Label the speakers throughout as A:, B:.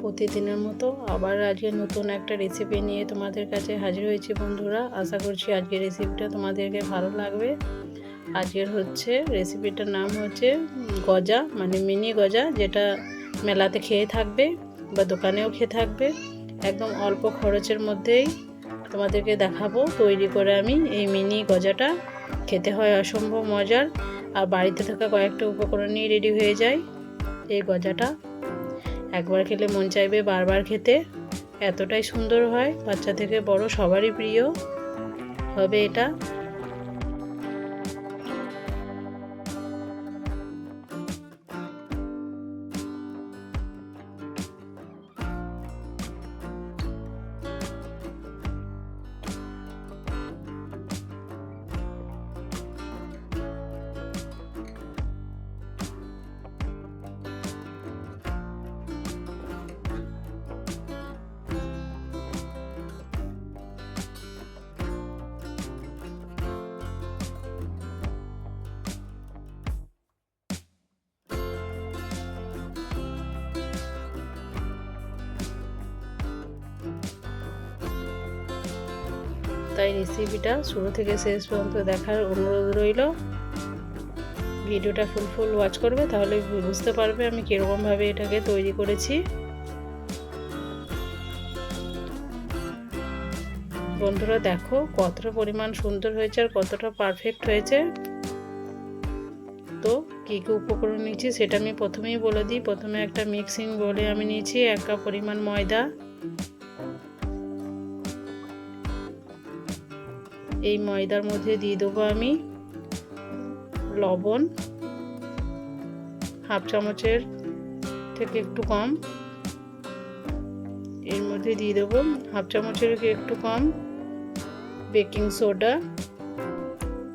A: প্রতিদিনের মতো আবার আজকে নতুন একটা রেসিপি নিয়ে তোমাদের কাছে হাজির হয়েছি বন্ধুরা। আশা করছি আজকের রেসিপিটা তোমাদেরকে ভালো লাগবে। আজকের হচ্ছে রেসিপিটার নাম হচ্ছে গজা মানে মিনি গজা, যেটা মেলাতে খেয়ে থাকবে বা দোকানেও খেয়ে থাকবে। একদম অল্প খরচের মধ্যেই তোমাদেরকে দেখাবো, তৈরি করে আমি এই মিনি গজাটা। খেতে হয় অসম্ভব মজার। আর বাড়িতে থাকা কয়েকটা উপকরণ নিয়ে রেডি হয়ে যায় এই গজাটা। একবার খেলে মন চাইবে বারবার খেতে। এতটাই সুন্দর হয়, বাচ্চা থেকে বড় সবারই প্রিয়। হবে এটা। তাই রেসিপিটা শুরু থেকে শেষ পর্যন্ত দেখার অনুরোধ রইল। ভিডিওটা ফুল ফুল ওয়াচ করবে, তাহলে বুঝতে পারবে আমি কীরকমভাবে এটাকে তৈরি করেছি। বন্ধুরা দেখো, কতটা পরিমাণ সুন্দর হয়েছে আর কতটা পারফেক্ট হয়েছে। তো কী কী উপকরণ নিয়েছি সেটা আমি প্রথমেই বলে দিই। প্রথমে একটা মিক্সিং বলে আমি নিয়েছি এক কাপ পরিমাণ ময়দা। এই ময়দার মধ্যে দিয়ে দেবো আমি লবণ, হাফ চামচের থেকে একটু কম। এর মধ্যে দিয়ে দেবো হাফ চামচের একটু কম বেকিং সোডা।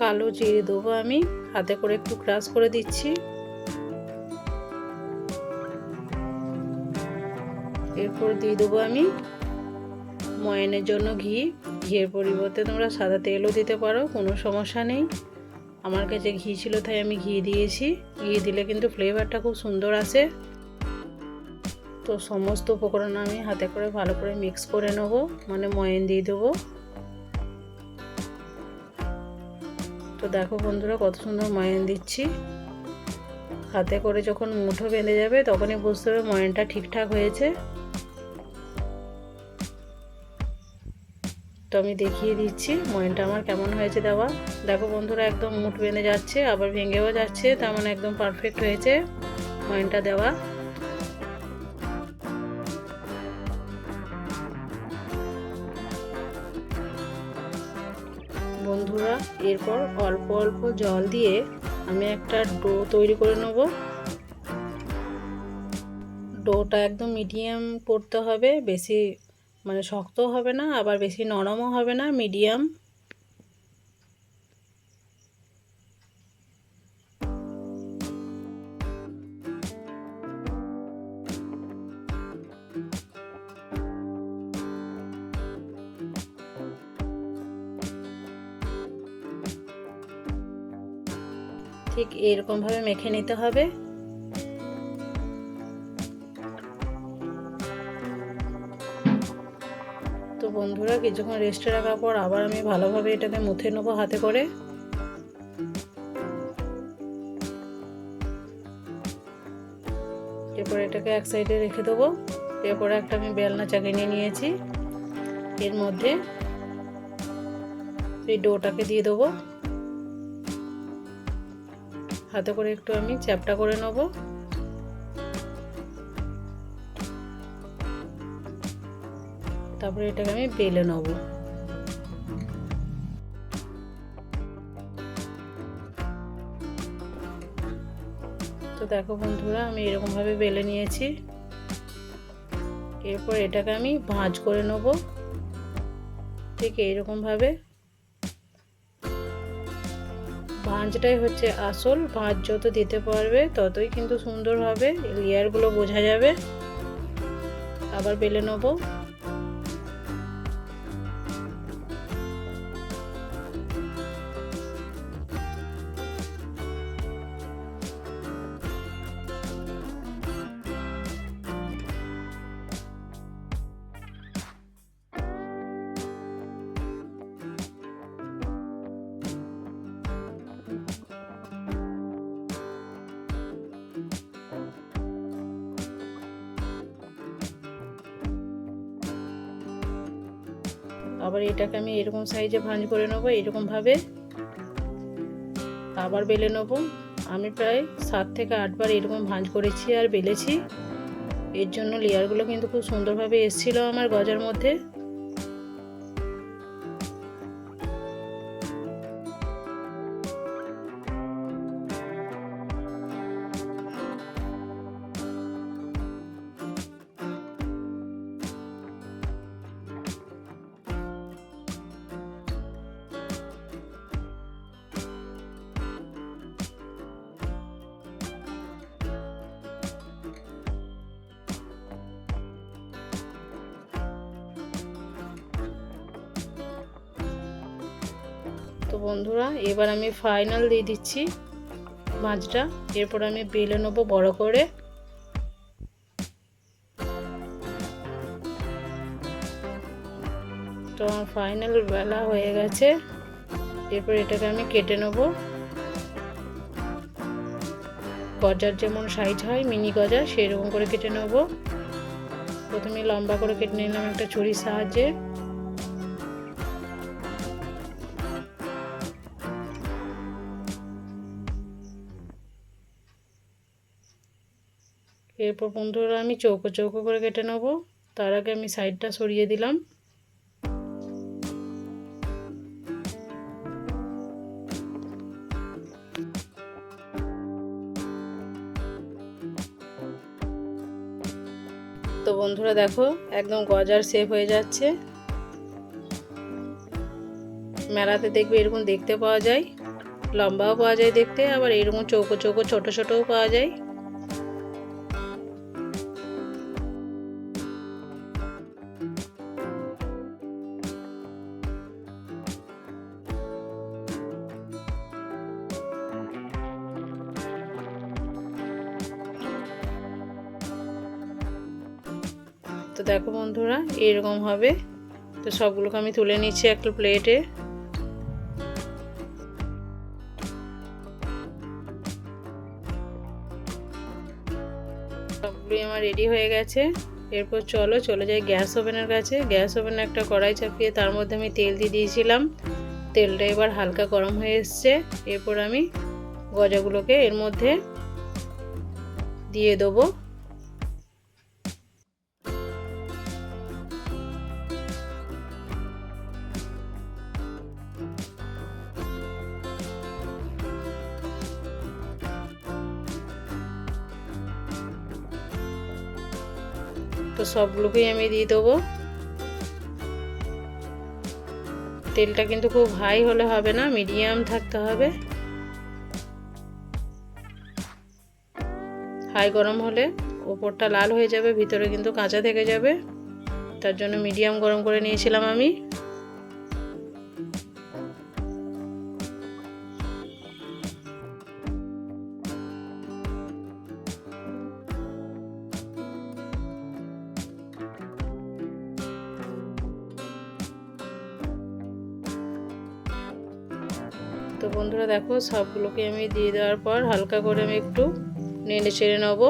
A: কালো জিরে দেবো আমি, হাতে করে একটু ক্রাশ করে দিচ্ছি। এরপর দিয়ে দেবো আমি ময়নের জন্য ঘি। ঘিয়ের পরিবর্তে তোমরা সাদা তেলও দিতে পারো, কোনো সমস্যা নেই। আমার কাছে ঘি ছিল, তাই আমি ঘি দিয়েছি। ঘি দিলে কিন্তু ফ্লেভারটা খুব সুন্দর আসে। তো সমস্ত উপকরণ আমি হাতে করে ভালো করে মিক্স করে নেব মানে ময়ন দিয়ে দেবো। তো দেখো বন্ধুরা, কত সুন্দর ময়ন দিচ্ছি। হাতে করে যখন মুঠো বেঁধে যাবে, তখনই বুঝতে হবে ময়নটা ঠিকঠাক হয়েছে। তো আমি দেখিয়ে দিচ্ছি, ময়নটা আমার কেমন হয়েছে দেওয়া। দেখো বন্ধুরা, একদম মুঠ বেঁধে যাচ্ছে, আবার ভেঙেও যাচ্ছে তেমন মানে একদম পারফেক্ট হয়েছে ময়নটা দেওয়া। বন্ধুরা, এরপর অল্প অল্প জল দিয়ে আমি একটা ডো তৈরি করে নেব। ডোটা একদম মিডিয়াম করতে হবে, বেশি মানে শক্ত হবে না, আবার বেশি নরমও হবে না মিডিয়াম ঠিক এরকমভাবে মেখে নিতে হবে। বন্ধুরা, কিছুক্ষণ রেস্টে রাখার পর আবার আমি ভালোভাবে এটাকে মুথে নেব হাতে করে। এরপর এটাকে এক সাইডে রেখে দেবো। এরপরে একটা আমি বেলনা চাকি নিয়ে নিয়েছি। এর মধ্যে এই ডোটাকে দিয়ে দেবো। হাতে করে একটু আমি চ্যাপটা করে নেব। তারপরে এটাকে আমি বেলে নেব। তো দেখো বন্ধুরা, আমি এরকমভাবে বেলে নিয়েছি। এরপর এটাকে আমি ভাঁজ করে নেব। ঠিক এইরকমভাবে। ভাঁজটাই হচ্ছে আসল। ভাঁজ যত দিতে পারবে ততই কিন্তু সুন্দর হবে। লেয়ারগুলো বোঝা যাবে। আবার বেলে নেব। আবার এটাকে আমি এরকম সাইজে ভাঁজ করে নেব, এরকমভাবে। আবার বেলে নেব। আমি প্রায় সাত থেকে আটবার এরকম ভাঁজ করেছি আর বেলেছি। এর জন্য লেয়ারগুলো কিন্তু খুব সুন্দরভাবে এসেছিল আমার গজার মধ্যে। বন্ধুরা, এবার আমি ফাইনাল দিয়ে দিচ্ছি মাছটা। এরপর আমি বেলে নেব বড় করে। তো আমার ফাইনাল বেলা হয়ে গেছে। এরপর এটাকে আমি কেটে নেব। গজার যেমন সাইজ হয় মিনি গজা সেরকম করে কেটে নেব। প্রথমে লম্বা করে কেটে নিলাম একটা ছুরির সাহায্যে। এরপর বন্ধুরা আমি চৌকো চৌকো করে কেটে নেব। তার আগে আমি সাইডটা সরিয়ে দিলাম। তো বন্ধুরা দেখো, একদম গজার শেপ হয়ে যাচ্ছে। মেলাতে দেখবে এরকম দেখতে পাওয়া যায়। লম্বাও পাওয়া যায় দেখতে, আবার এরকম চৌকো চৌকো, ছোটো ছোটোও পাওয়া যায়। দেখো বন্ধুরা, এরকম হবে। তো সবগুলোকে আমি তুলে নিচ্ছি একটা প্লেটে। সবগুলোই আমার রেডি হয়ে গেছে। এরপর চলো, চলে যাই গ্যাস ওভেনের কাছে। গ্যাস ওভেনে একটা কড়াই চাপিয়ে তার মধ্যে আমি তেল দিয়ে দিয়েছিলাম। তেলটা এবার হালকা গরম হয়ে এসছে। এরপর আমি গজাগুলোকে এর মধ্যে দিয়ে দেবো। তো সবগুলোকেই আমি দিয়ে দেবো। তেলটা কিন্তু খুব হাই হলে হবে না, মিডিয়াম থাকতে হবে। হাই গরম হলে ওপরটা লাল হয়ে যাবে, ভিতরে কিন্তু কাঁচা থেকে যাবে। তার জন্য মিডিয়াম গরম করে নিয়েছিলাম আমি। দেখো সবগুলোকে আমি দিয়ে দেওয়ার পর হালকা করে আমি একটু নেড়ে চেড়ে নেব।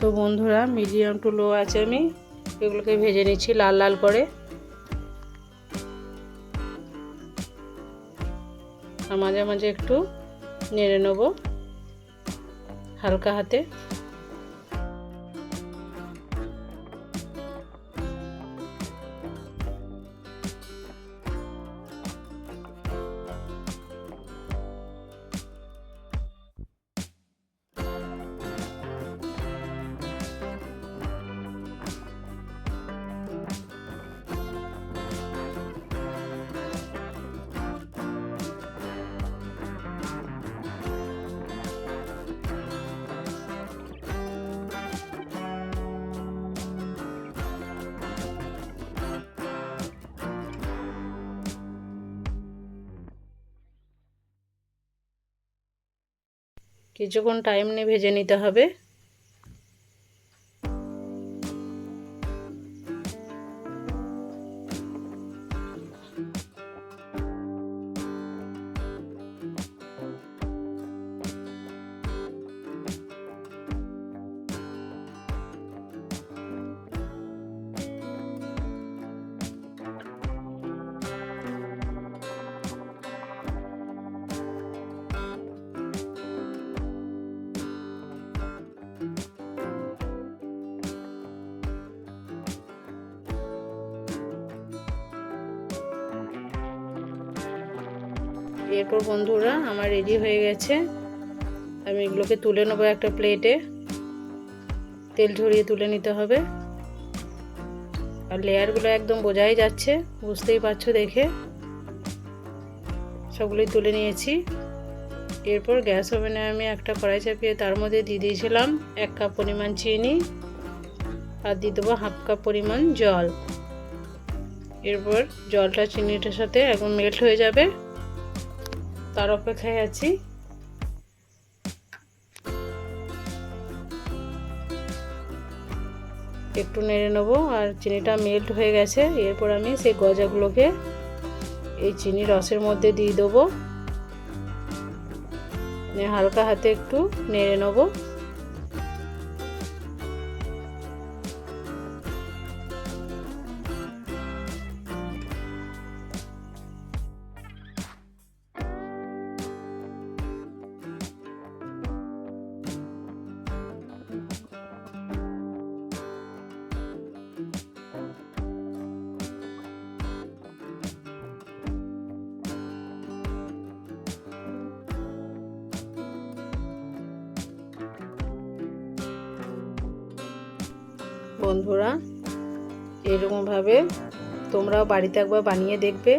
A: তো বন্ধুরা মিডিয়াম টু লো আছে আমি, এগুলোকে ভেজে নিচ্ছি লাল লাল করে। আর মাঝে মাঝে একটু নেড়ে নেব। হালকা হাতে কিছুক্ষণ টাইম নিয়ে ভেজে নিতে হবে। এরপর বন্ধুরা, আমার রেডি হয়ে গেছে। আমি এগুলোকে তুলে নেব একটা প্লেটে তেল ঝরিয়ে তুলে নিতে হবে। আর লেয়ারগুলো একদম বোঝাই যাচ্ছে, বুঝতেই পারছ দেখে। সবগুলোই তুলে নিয়েছি। এরপর গ্যাস ওভেনে আমি একটা কড়াই চাপিয়ে তার মধ্যে দিয়ে দিয়েছিলাম এক কাপ পরিমাণ চিনি আর দিয়ে দেবো হাফ কাপ পরিমাণ জল। এরপর জলটা চিনিটার সাথে একদম মেল্ট হয়ে যাবে। তার অপেক্ষায় আছি। একটু নেড়ে নেব, আর চিনিটা মেল্ট হয়ে গেছে। এরপর আমি সেই গজাগুলোকে এই চিনি রসের মধ্যে দিয়ে দেবো। হালকা হাতে একটু নেড়ে নেব। বন্ধুরা, এরকমভাবে তোমরাও বাড়িতে একবার বানিয়ে দেখবে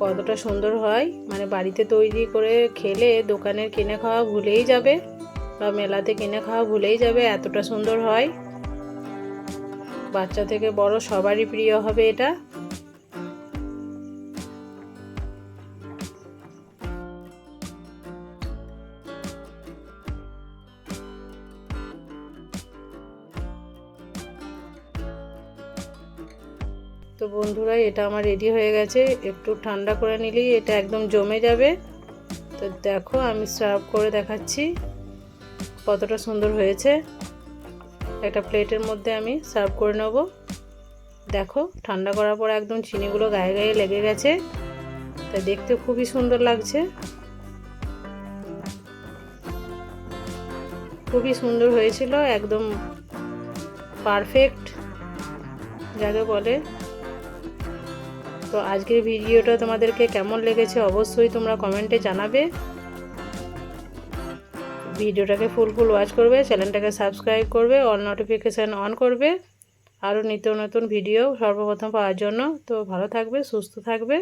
A: কতটা সুন্দর হয়। মানে বাড়িতে তৈরি করে খেলে দোকানের কিনে খাওয়া ভুলেই যাবে বা মেলাতে কিনে খাওয়া ভুলেই যাবে, এতটা সুন্দর হয়। বাচ্চা থেকে বড় সবারই প্রিয় হবে এটা। তো বন্ধুরা এটা আমার রেডি হয়ে গেছে। একটু ঠান্ডা করে নিলেই এটা একদম জমে যাবে। তো দেখো, আমি সার্ভ করে দেখাচ্ছি কতটা সুন্দর হয়েছে। একটা প্লেটের মধ্যে আমি সার্ভ করে নেব। দেখো, ঠান্ডা করার পর একদম চিনিগুলো গায়ে গায়ে লেগে গেছে। তা দেখতে খুবই সুন্দর লাগছে। খুবই সুন্দর হয়েছিল, একদম পারফেক্ট যাকে বলে। তো আজকের ভিডিওটা তোমাদেরকে কেমন লেগেছে অবশ্যই তোমরা কমেন্টে জানাবে। ভিডিওটাকে ফুল ফুল ওয়াচ করবে চ্যানেলটাকে সাবস্ক্রাইব করবে অল নোটিফিকেশান অন করবে। আরও নিত্য নতুন ভিডিও সর্বপ্রথম পাওয়ার জন্য। তো ভালো থাকবে, সুস্থ থাকবে।